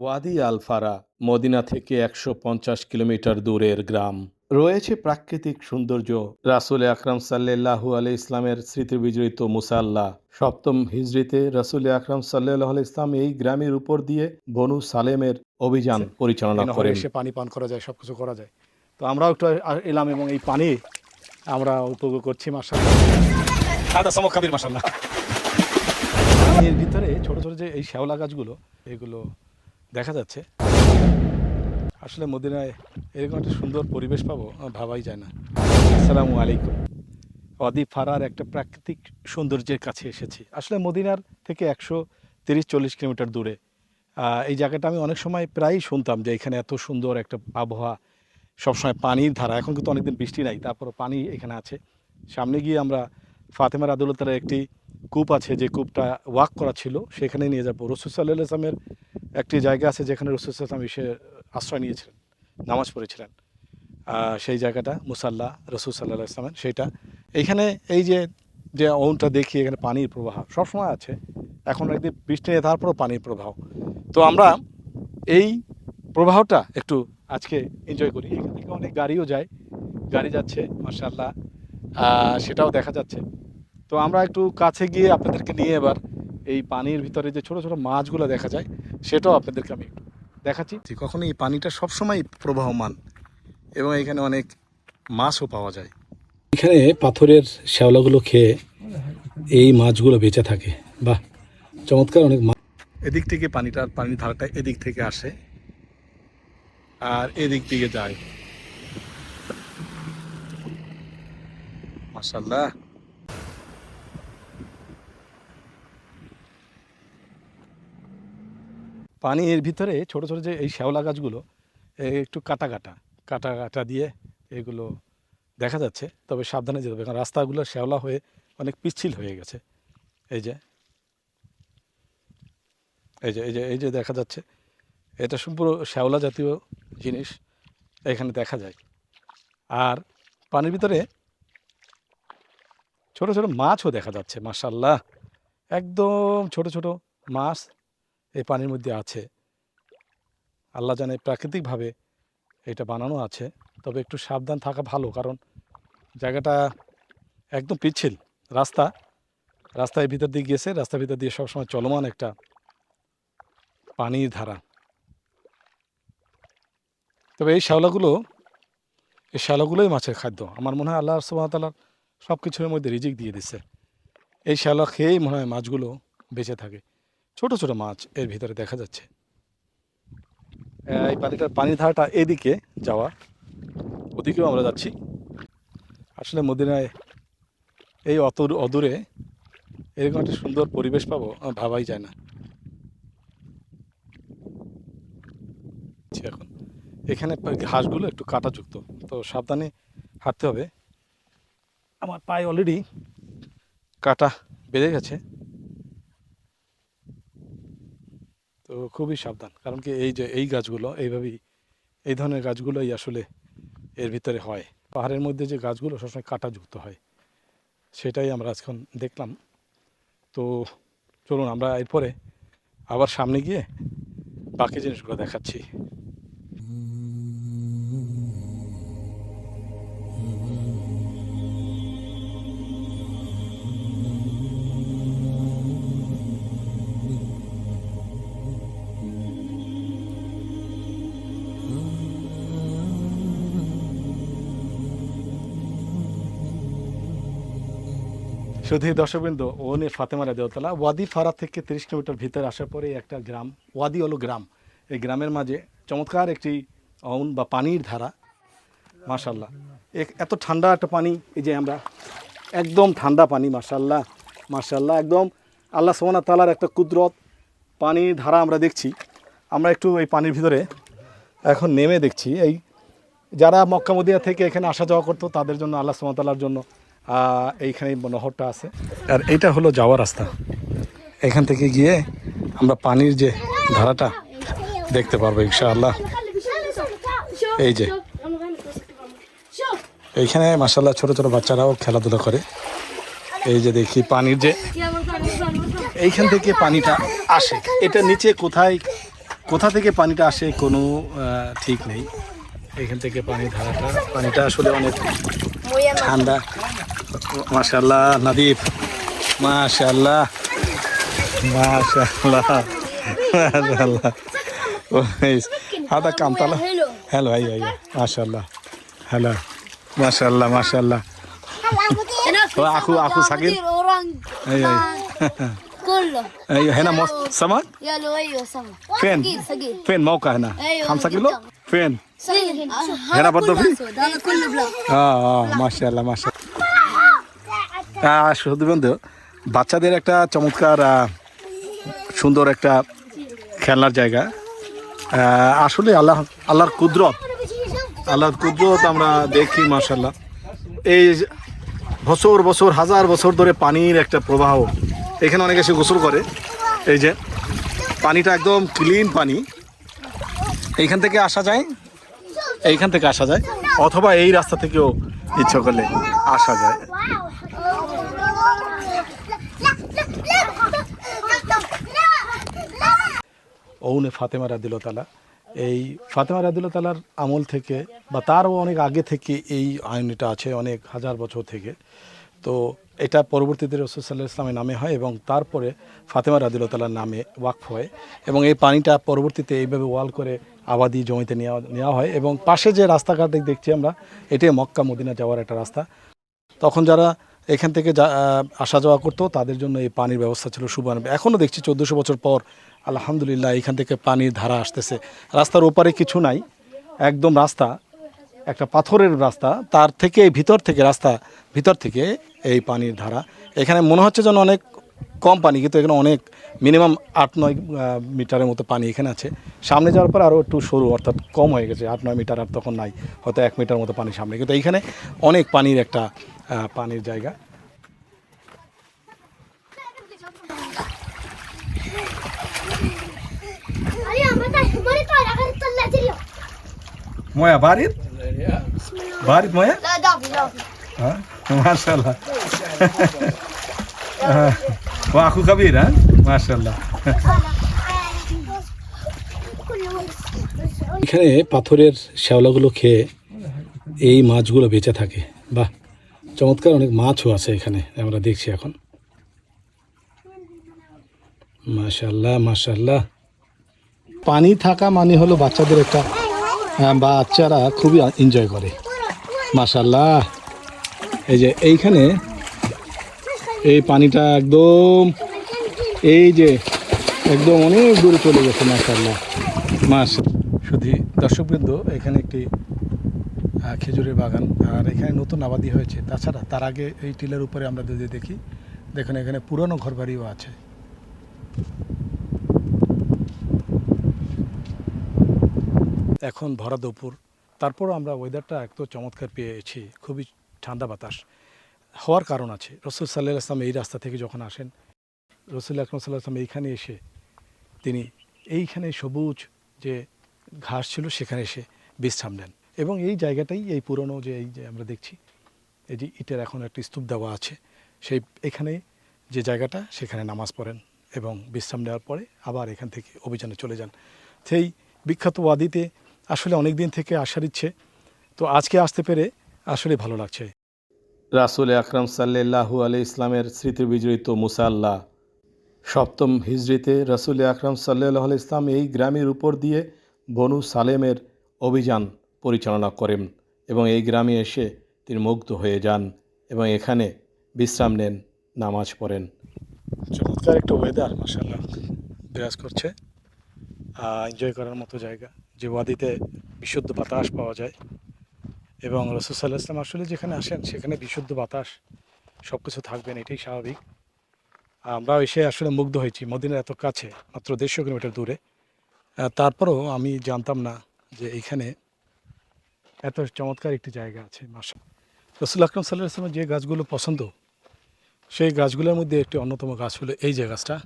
ওয়াদি আল ফারা Medina থেকে একশো পঞ্চাশ কিলোমিটার দূরের গ্রাম। রয়েছে প্রাকৃতিক সৌন্দর্য। রাসুল আকরাম সাল্লাহু আলি ইসলামের স্মৃতি বিজড়িত মুসাল্লাহ সপ্তম হিজরিতে রাসুল আকরাম সাল্লাহ আলি ইসলাম এই গ্রামের উপর দিয়ে বনু সালেমের অভিযান পরিচালনা করে এসে পানি পান করা যায় সব কিছু করা যায়। তো আমরাও একটু এলাম এবং এই পানি আমরা উপভোগ করছি মাসাল্লাহ এর ভিতরে ছোট ছোট যে এই শ্যাওলা গাছগুলো এগুলো দেখা যাচ্ছে। আসলে মদিনায় এরকম একটা সুন্দর পরিবেশ পাবো ভাবাই যায় না। আসসালামু আলাইকুম। অদি ফারার একটা প্রাকৃতিক সৌন্দর্যের কাছে এসেছি। আসলে মদিনার থেকে একশো তিরিশ চল্লিশ কিলোমিটার দূরে। এই জায়গাটা আমি অনেক সময় প্রায়ই শুনতাম যে এখানে এত সুন্দর একটা আবহাওয়া, সবসময় পানির ধারা। এখন কিন্তু অনেকদিন বৃষ্টি নাই তারপর পানি এখানে আছে। সামনে গিয়ে আমরা ফাতেমার আদুলতার একটি কূপ আছে, যে কূপটা ওয়াক করা ছিল, সেখানে নিয়ে যাব। রসুল সাল্লাহ আসলামের একটি জায়গা আছে যেখানে রসুল আসলাম এসে আশ্রয় নিয়েছিলেন, নামাজ পড়েছিলেন। সেই জায়গাটা মুসাল্লা রসুল সাল্লাহ ইসলামের সেইটা। এইখানে এই যে যে ওনটা দেখি, এখানে পানির প্রবাহ সবসময় আছে, এখন একদিন বৃষ্টি নেই, তারপরও পানির প্রবাহ। তো আমরা এই প্রবাহটা একটু আজকে এনজয় করি। এখান থেকে অনেক গাড়িও যায়, গাড়ি যাচ্ছে মার্শাল্লাহ সেটাও দেখা যাচ্ছে। তো আমরা একটু কাছে গিয়ে আপনাদেরকে নিয়ে এবার এই পানির ভিতরে যে ছোট ছোট মাছগুলো দেখা যায় সেটাও আপনাদেরকে আমি দেখাচ্ছি। কখনো এই পানিটা সবসময় প্রবাহমান এবং এখানে অনেক মাছও পাওয়া যায়। এখানে পাথরের শ্যাওলাগুলো খেয়ে এই মাছগুলো বেঁচে থাকে। বাহ চমৎকার অনেক মাছ এদিক থেকে পানিটা পানির ধারাটা এদিক থেকে আসে আর এদিক থেকে যায়। মাশাল্লাহ পানি এর ভিতরে ছোট ছোট যে এই শ্যাওলা গাছগুলো একটু কাটা কাটা কাটা কাটা দিয়ে এগুলো দেখা যাচ্ছে। তবে সাবধানে যেতে হবে, কারণ রাস্তাগুলো শ্যাওলা হয়ে অনেক পিচ্ছিল হয়ে গেছে। এই যে এই যে এই যে এই যে দেখা যাচ্ছে, এটা সম্পূর্ণ শ্যাওলা জাতীয় জিনিস, এখানে দেখা যায়। আর পানির ভিতরে ছোট ছোট মাছও দেখা যাচ্ছে মাশাল্লাহ একদম ছোট ছোট মাছ এই পানির মধ্যে আছে। আল্লাহ জানে প্রাকৃতিকভাবে এটা বানানো আছে। তবে একটু সাবধান থাকা ভালো, কারণ জায়গাটা একদম পিচ্ছিল। রাস্তা রাস্তায় ভিতর দিয়ে গেছে রাস্তার ভিতর দিয়ে সবসময় চলমান একটা পানির ধারা। তবে এই শ্যাওলাগুলো, এই শ্যাওলাগুলোই মাছের খাদ্য। আমার মনে হয় আল্লাহ সুবাহতাল্লাহ সব কিছুর মধ্যে রিজিক দিয়ে দিচ্ছে এই শ্যাওলা খেয়েই মনে হয় মাছগুলো বেঁচে থাকে। ছোট ছোট মাছ এর ভিতরে দেখা যাচ্ছে। এই পানিটার পানির ধারাটা এদিকে যাওয়া। ওদিকেও আমরা যাচ্ছি। আসলে মদিনায় এই অত অদূরে এরকম একটা সুন্দর পরিবেশ পাবো ভাবাই যায় না। এখন। এখানে ঘাসগুলো একটু কাঁটাযুক্ত, তো সাবধানে হাঁটতে হবে। আমার পায়ে অলরেডি কাটা বেড়ে গেছে। তো খুবই সাবধান। কারণ কি এই যে এই গাছগুলো, এইভাবেই এই ধরনের গাছগুলোই আসলে এর ভিতরে হয়। পাহাড়ের মধ্যে যে গাছগুলো সবসময় কাঁটাযুক্ত হয়, সেটাই আমরা আজখন দেখলাম। তো চলুন আমরা এরপরে আবার সামনে গিয়ে বাকি জিনিসগুলো দেখাচ্ছি। শুধু দর্শকবৃন্দ, ওনে ফাতেমা রাদিয়াতলা ওয়াদি ফারা থেকে তিরিশ কিলোমিটার ভিতরে আসার পরে একটা গ্রাম, ওয়াদি হলো গ্রাম। এই গ্রামের মাঝে চমৎকার একটি অন বা পানির ধারা, মাশাল্লাহ। এত ঠান্ডা একটা পানি, এই যে আমরা একদম ঠান্ডা পানি, মাশাল্লাহ মাশাল্লাহ, একদম আল্লাহ সোহানা তালার একটা কুদরত পানির ধারা আমরা দেখছি। আমরা একটু এই পানির ভিতরে এখন নেমে দেখছি। এই যারা মক্কা মদিনা থেকে এখানে আসা যাওয়া করতো, তাদের জন্য, আল্লাহ সুমতাল্লার জন্য এইখানে এই নহরটা আছে। আর এইটা হলো যাওয়ার রাস্তা। এখান থেকে গিয়ে আমরা পানির যে ধারাটা দেখতে পারব ইনশাআল্লাহ। এই যে। এইখানে মাসাল্লাহ ছোট ছোট বাচ্চারাও খেলাধুলা করে। এই যে দেখি পানির যে এইখান থেকে পানিটা আসে। এটা নিচে কোথায় কোথা থেকে পানিটা আসে কোনো ঠিক নেই। এখান থেকে পানি ধারাটা পানিটা আসলে অনেক ঠান্ডা। মাশাল্লাহ নাদিব মাশাল্লাহ মাশাল্লাহ মাশাল্লাহ كويس هذا كم طلع حلو حلو ايوه ايوه ما شاء الله هلا ما شاء الله ما شاء الله هو اخو اخو صغير اورانج ايوه ايوه كله ايوه هنا موس سمك يلا ايوه سما فين صغير صغير فين موقع هنا أيوة، 5 كيلو جدا. فين صغير هنا برضه في هذا كله بلا اه اه ما شاء الله ما شاء الله আহ, শুধু বন্ধু, বাচ্চাদের একটা চমৎকার সুন্দর একটা খেলনার জায়গা। আসলে আল্লাহ, আল্লাহর কুদরত আল্লাহর কুদরত আমরা দেখি মাশাল্লাহ এই বছর বছর, হাজার বছর ধরে পানির একটা প্রবাহ এখানে অনেকে এসে গোসল করে। এই যে, পানিটা একদম ক্লিন পানি। এইখান থেকে আসা যায়, এইখান থেকে আসা যায়, অথবা এই রাস্তা থেকেও ইচ্ছা করলে আসা যায়। ওনে ফাতেমা রাদিল তালা এই ফাতেমা রাদিল তালার আমল থেকে বা তারও অনেক আগে থেকে এই আইনটা আছে, অনেক হাজার বছর থেকে। তো এটা পরবর্তীতে রসুল সাল্লাহ ইসলামের নামে হয় এবং তারপরে ফাতেমা রাদিল তালার নামে ওয়াকফ হয় এবং এই পানিটা পরবর্তীতে এইভাবে ওয়াল করে আবাদি জমিতে নেওয়া নেওয়া হয় এবং পাশে যে রাস্তাঘাট দেখছি আমরা এটাই মক্কা মদিনা যাওয়ার একটা রাস্তা। তখন যারা এখান থেকে যা আসা যাওয়া করতো, তাদের জন্য এই পানির ব্যবস্থা ছিল সুবান এখনও দেখছি চোদ্দোশো বছর পর আলহামদুলিল্লাহ, এখান থেকে পানির ধারা আসতেছে। রাস্তার ওপারে কিছু নাই, একদম রাস্তা, একটা পাথরের রাস্তা, তার থেকে ভিতর থেকে, রাস্তা ভিতর থেকে এই পানির ধারা। এখানে মনে হচ্ছে যেন অনেক কম পানি, কিন্তু এখানে অনেক মিনিমাম আট নয় মিটারের মতো পানি এখানে আছে। সামনে যাওয়ার পর আরও একটু সরু, অর্থাৎ কম হয়ে গেছে, আট নয় মিটার আর তখন নাই, হয়তো এক মিটার মতো পানি সামনে। কিন্তু এইখানে অনেক পানির একটা পানির জায়গা। ময়া বাড়ির? বাড়ির ময়া? হ্যাঁ? মার্শাল্লাহ ওয়াকু খাবি হ্যাঁ? মার্শাল্লাহ এখানে পাথরের শ্যাওলাগুলো খেয়ে এই মাছগুলো বেঁচে থাকে। বা চমৎকার অনেক মাছও আছে এখানে আমরা দেখছি এখন। মাশাল্লাহ মাশাল্লাহ পানি থাকা মানে হলো বাচ্চাদের একটা বাচ্চারা খুবই এনজয় করে। মাশাল্লাহ এই যে এইখানে এই পানিটা একদম এই যে একদম অনেক দূরে চলে গেছে মাশাল্লাহ মাস শুধু দর্শকবৃন্দ, এখানে একটি খেজুরের বাগান, আর এখানে নতুন আবাদি হয়েছে। তাছাড়া তার আগে এই টিলের উপরে আমরা যদি দেখি, দেখুন এখানে পুরনো ঘরবাড়িও আছে। এখন ভরা দুপুর। তারপর আমরা ওয়েদারটা এত চমৎকার পেয়েছি, খুবই ঠান্ডা বাতাস হওয়ার কারণ আছে। রসুল সাল্লাহ আসলাম এই রাস্তা থেকে যখন আসেন, রসুল আকরম সাল্লাহ আসলাম এইখানে এসে তিনি এইখানে সবুজ যে ঘাস ছিল সেখানে এসে বিশ্রাম নেন। এবং এই জায়গাটাই, এই পুরনো যে এই যে আমরা দেখছি, এই যে ইটের এখন একটি স্তূপ দেওয়া আছে, সেই এখানে যে জায়গাটা, সেখানে নামাজ পড়েন এবং বিশ্রাম নেওয়ার পরে আবার এখান থেকে অভিযানে চলে যান। সেই বিখ্যাত ওয়াদিতে আসলে অনেক দিন থেকে আসার ইচ্ছে। তো আজকে আসতে পেরে আসলে ভালো লাগছে। রাসুল আকরাম সাল্লাহু আলি ইসলামের স্মৃতি বিজড়িত মুসাল্লাহ সপ্তম হিজড়িতে রাসুল আকরাম সাল্লাহ আলি ইসলাম এই গ্রামের উপর দিয়ে বনু সালেমের অভিযান পরিচালনা করেন এবং এই গ্রামে এসে তিনি মুগ্ধ হয়ে যান এবং এখানে বিশ্রাম নেন নামাজ পড়েন। চমৎকার একটা ওয়েদার মাসাল্লাহ বিরাজ করছে। এনজয় করার মতো জায়গা। যে ওয়াদিতে বিশুদ্ধ বাতাস পাওয়া যায় এবং রসুল সাল্লাহ ইসলাম আসলে যেখানে আসেন সেখানে বিশুদ্ধ বাতাস সব কিছু থাকবেন এটাই স্বাভাবিক। আমরাও এসে আসলে মুগ্ধ হয়েছি, মদিনার এত কাছে, মাত্র দেড়শো কিলোমিটার দূরে। তারপরেও আমি জানতাম না যে এইখানে এত চমৎকার একটি জায়গা আছে মাসা রসুল আকরম সাল্লাহ ইসলামের যে গাছগুলো পছন্দ, সেই গাছগুলোর মধ্যে একটি অন্যতম গাছ হলো এই যে গাছটা।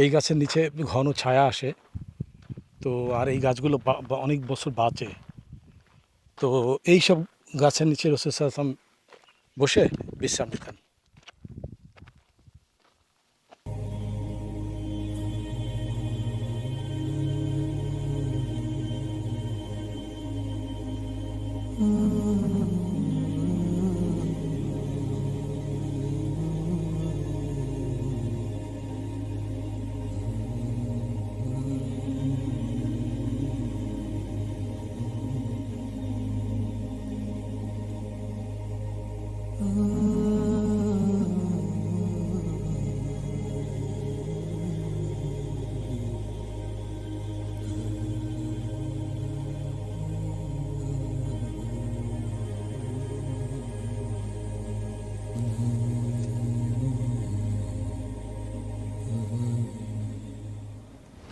এই গাছের নিচে ঘন ছায়া আসে। তো আর এই গাছগুলো অনেক বছর বাঁচে তো এই সব গাছের নিচে রসুল বসে বিশ্রাম নিতেন Mm-hmm.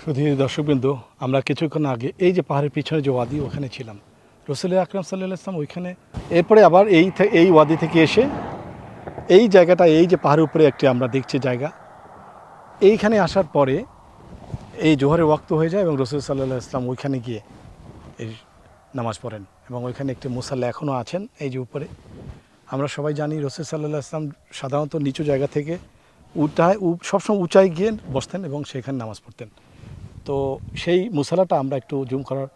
শুধু দর্শকবৃন্দ, আমরা কিছুক্ষণ আগে এই যে পাহাড়ের পিছনে যে ওয়াদি, ওখানে ছিলাম। রসুল আকরাম সাল্লাহ ইসলাম ওইখানে, এরপরে আবার এই এই ওয়াদি থেকে এসে এই জায়গাটা, এই যে পাহাড়ের উপরে একটি আমরা দেখছি জায়গা, এইখানে আসার পরে এই জোহরের ওয়াক্ত হয়ে যায় এবং রসুল সাল্লাহ ইসলাম ওইখানে গিয়ে এই নামাজ পড়েন এবং ওইখানে একটি মুসাল্লা এখনও আছেন, এই যে উপরে। আমরা সবাই জানি রসুল সাল্লাহ ইসলাম সাধারণত নিচু জায়গা থেকে উঠায় সবসময় উঁচায় গিয়ে বসতেন এবং সেখানে নামাজ পড়তেন। তো সেই মুসালাটা আমরা একটু জুম করার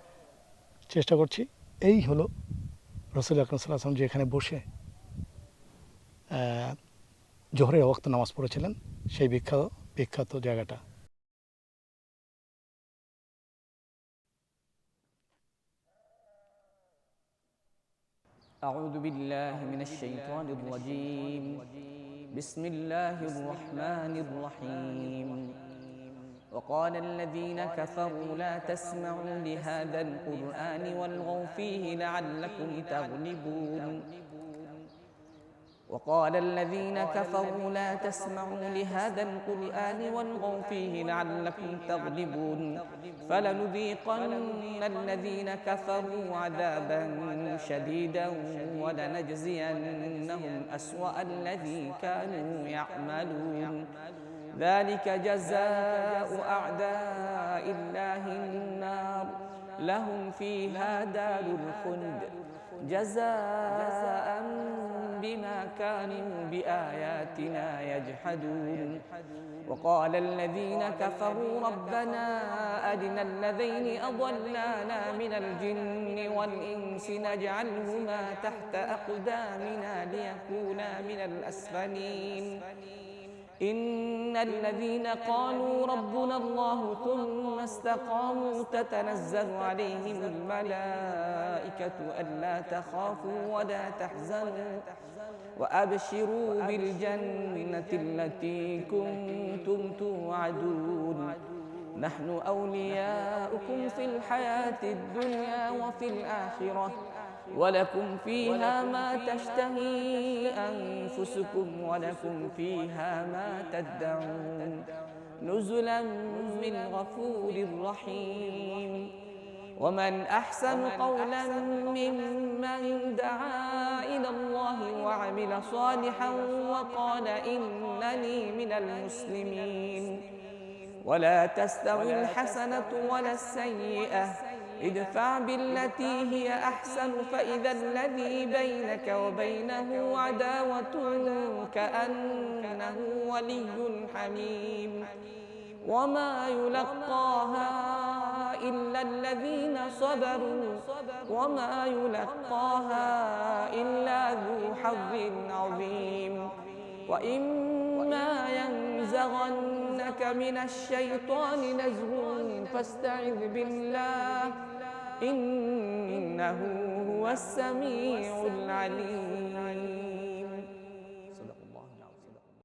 চেষ্টা করছি এই হলো রসুল আকরম সাল্লাহ আসলাম যে এখানে বসে আহ, জোহরের ওয়াক্ত নামাজ পড়েছিলেন সেই বিখ্যাত বিখ্যাত জায়গাটা أعوذ بالله من الشيطان الرجيم بسم الله الرحمن الرحيم وقال الذين كفروا لا تسمعوا لهذا القرآن والغوا فيه لعلكم تغلبون. وقال الذين كفروا لا تسمعوا لهذا القرآن والغوا فيه لعلكم تغلبون. فلنذيقن الذين كفروا عذابا شديدا ولنجزينهم أسوأ الذي كانوا يعملون. ذلك جزاء أعداء الله النار. لهم فيها دار الخلد. جزاء بما كانوا بآياتنا يجحدون. وقال الذين كفروا ربنا أرنا الذين أضلانا من الجن والإنس نجعلهما تحت أقدامنا ليكونا من الأسفلين. إن الذين قالوا ربنا الله ثم استقاموا تتنزل عليهم الملائكة ألا تخافوا ولا تحزنوا وأبشروا بالجنة التي كنتم توعدون نحن أولياؤكم في الحياة الدنيا وفي الآخرة ولكم فيها ما تشتهي أنفسكم ولكم فيها ما تدعون. نزلا من غفور رحيم. ومن أحسن قولا ممن دعا إلى الله وعمل صالحا وقال إنني من المسلمين. ولا تستوي الحسنة ولا السيئة. ادفع بالتي هي أحسن فإذا الذي بينك وبينه عداوة كأنه ولي حميم. وما يلقاها إلا الذين صبروا. وما يلقاها إلا ذو حظ عظيم. وإما ينزغنك من الشيطان نزغ. فاستعذ بالله. إنه هو السميع العليم.